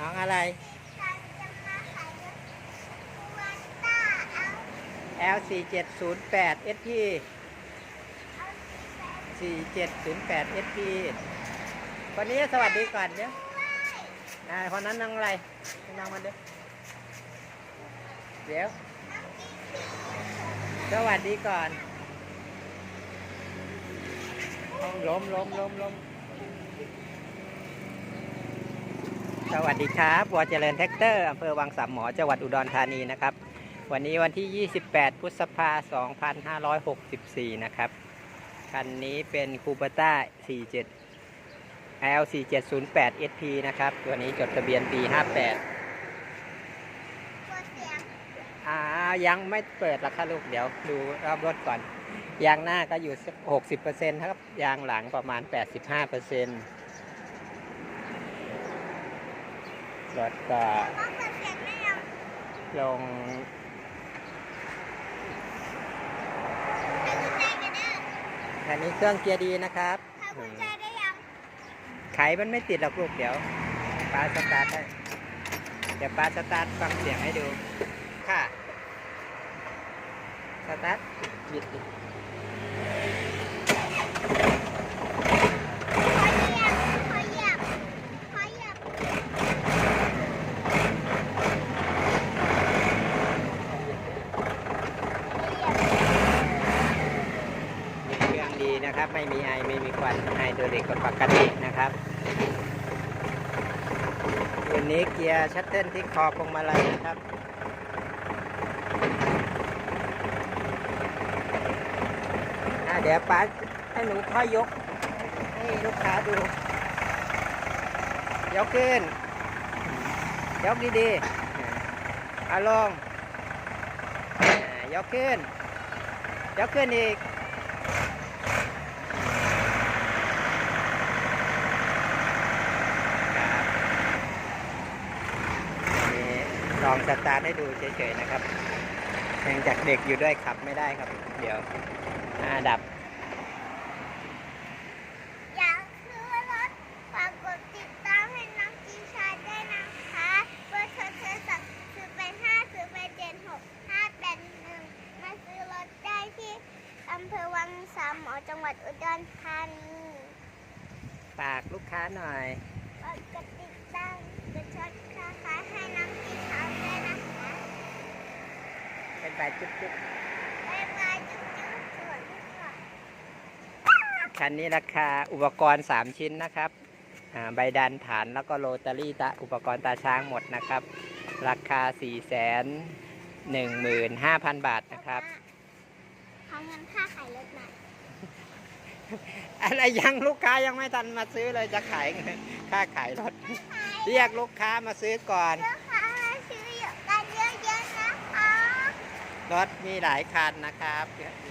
น้องอะไรการจะมาขายรถคูวันต้าเอา L 4 7 0 8 SP เอาสีแสน4 7 0 8 SP คนนี้สวัสดีก่อนเดี๋ยอ่าคนนั้นน้องอะไรน้องมาเดี๋ยวเดี๋ยว สวัสดีก่อนล้มล้มล้มล้ม สวัสดีครับวอเจริญแท็กเตอร์อำเภอวังสามหมอจังหวัดอุดรธานีนะครับ วันนี้วันที่ 28 พฤษภา2564 นะครับ คันนี้เป็นคูปต้า 47 L 4708 SP นะครับ ตัวนี้จดทะเบียนปี 58ยงอ่ายังไม่เปิดราคาลูกเดี๋ยวดูรอบรถก่อน ยางหน้าก็อยู่ 60%ครับ ยางหลังประมาณ 85% รถก็ก็เปิดเสียงได้ยังลงให้กุญแจกันเด้อคันนี้เครื่องเกียร์ดีนะครับให้กุญแจได้ยังไขมันไม่ติดหรอกลูกเดี๋ยวป้าสตาร์ทให้เดี๋ยวป้าสตาร์ทฟังเสียงให้ดู ค่ะ สตาร์ทหยุดดิ ขอเหยียบขอเหยียบขอเหยียบ มีเครื่องดี นะครับ ไม่มีไอไม่มีควันไฮโดรลิกกดปกตินะครับวันนี้เกียร์ชัตเทิลที่คอพวงมาลัยนะครับเดี๋ยวป้าให้หนูค่อยยก ให้ลูกค้าดู ยกขึ้น ยกดีๆอาลงอ่ายกขึ้น ยกขึ้นอีก ครับอันนี้ลอง สตาร์ทให้ดูเฉยๆนะครับยังจากเด็กอยู่ด้วยขับไม่ได้ครับ เดี๋ยวอ่าดับ อยากซื้อรถฝากกดติดตามให้น้องจีชายด้วยนะคะเบอร์โทรศัพท์คือเป็นห้าคือเป็นเจ็ดหกห้าแปดหนึ่งมาซื้อรถได้ที่อำเภอวังสามหมอจังหวัดอุดรธานีฝากลูกค้าหน่อย ฝากกดติดตามกดชดค่าขายให้น้องจีชายด้วยนะคะ เป็นไปจุ๊บ บ๊ายบายจุ๊บจุ๊บสวัสดีค่ะๆคันนี้ราคาอุปกรณ์3ชิ้นนะครับอ่าใบดันฐานแล้วก็โรตารี่ตาอุปกรณ์ตาช้างหมดนะครับ ราคา4 1 5 0 0 0บาทนะครับขอเงินค่าขายรถหน่อยอะไรยังลูกค้ายังไม่ทันมาซื้อเลยจะขายเงินค่าขายรถ เรียกลูกค้ามาซื้อก่อน ลูกค้ามาซื้ออยู่กันเยอะๆนะคะ รถมีหลายคันนะครับ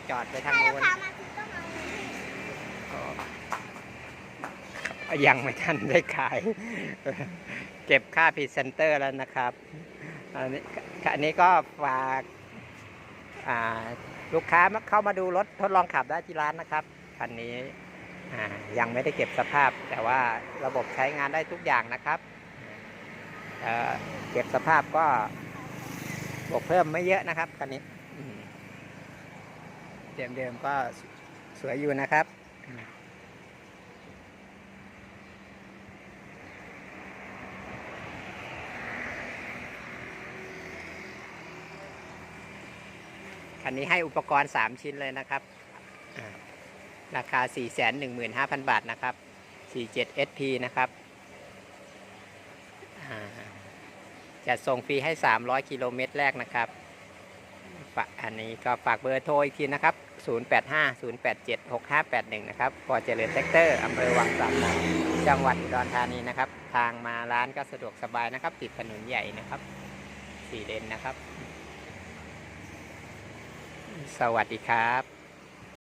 จอดไปทางถ้าลูโน้นค้ามาซื้อต้องเอาเงินยังไม่ทันได้ขาย เก็บค่าพรีเซนเตอร์แล้วนะครับอันนี้อันนี้ก็ฝากลูกค้ามาเข้ามาดูรถทดลองขับได้ที่ร้านนะครับคันนี้ยังไม่ได้เก็บสภาพ แต่ว่าระบบใช้งานได้ทุกอย่างนะครับเก็บสภาพก็ บวกเพิ่มไม่เยอะนะครับคันนี้อืมเดิมๆก็สวยอยู่นะครับคันนี้ให้อุปกรณ์ 3 ชิ้นเลยนะครับอ่าราคา 415,000 บาทนะครับ 47 SP นะครับอ่า จะส่งฟรีให้ 300 กิโลเมตรแรกนะครับ อันนี้ก็ฝากเบอร์โทรอีกทีนะครับ 0850876581 นะครับพอเจริญแท็กเตอร์อำเภอวังสามหมอจังหวัดอุดรธานีนะครับ ทางมาร้านก็สะดวกสบายนะครับ ติดถนนใหญ่นะครับสี่เลนนะครับ สวัสดีครับ